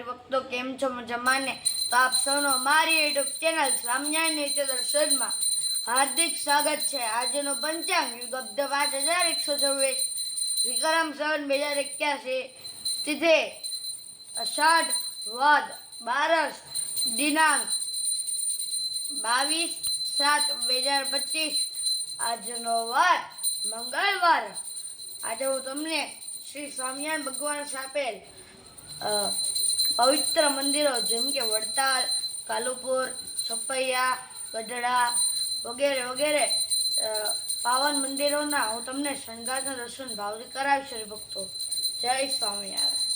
હરિભક્તો કેમ છો મજામાં તો આપ સૌનો મારી યુટ્યુબ ચેનલ સ્વામિનારાયણ દર્શનમાં હાર્દિક સ્વાગત છે. આજનો પંચાંગ યુગ અબ્દ પાંચ હજાર એકસો છવ્વીસ. વિક્રમ સવન બે હજાર એક્યાસી. તિથે અષાઢ વદ બારસ દિનાંક બાવીસ સાત બે હજાર પચીસ. આજનો વાર મંગળવાર. આજે હું તમને શ્રી સ્વામિનારાયણ ભગવાન સ્થાપેલ પવિત્ર મંદિરો, જેમ કે વડતાલ, કાલુપુર છપૈયા ગઢડા વગેરે વગેરે પાવન મંદિરોના હું તમને શણગારના દર્શન ભાવથી કરાવીશ હરિભક્તો. જય સ્વામિનારાયણ.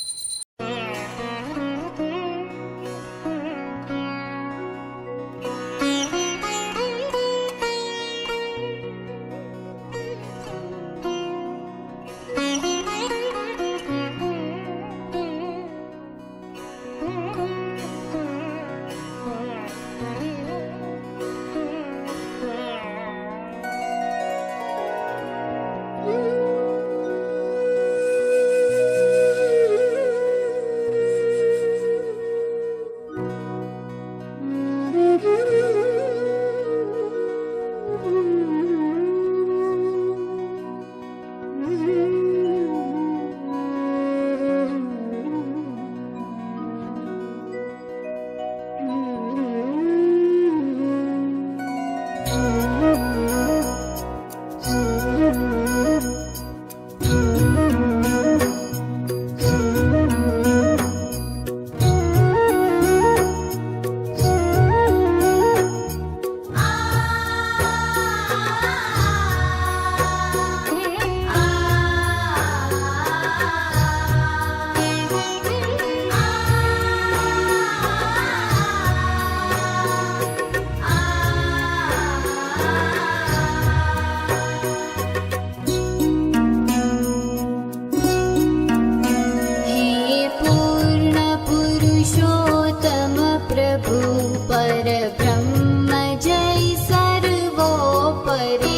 করে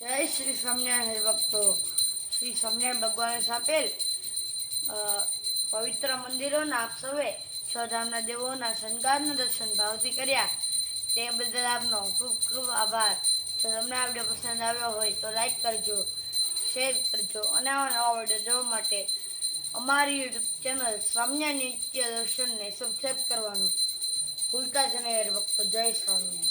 જય શ્રી સ્વામિનારાયણ ભક્તો. શ્રી સ્વામિનારાયણ ભગવાને સ્થાપેલ પવિત્ર મંદિરોના આપ સૌએ સ્વધામના દેવોના શણગારના દર્શન ભાવથી કર્યા. તે બદલ આપનો ખૂબ ખૂબ આભાર. જો તમને આ વીડિયો પસંદ આવ્યો હોય તો લાઈક કરજો, શેર કરજો અને આવા નવા વીડિયો જોવા માટે અમારી યુટ્યુબ ચેનલ સ્વામિનારાયણ નિત્ય દર્શનને સબસ્ક્રાઈબ કરવાનું ભૂલતા જ નહીં, ભક્તો. જય સ્વામિનારાયણ.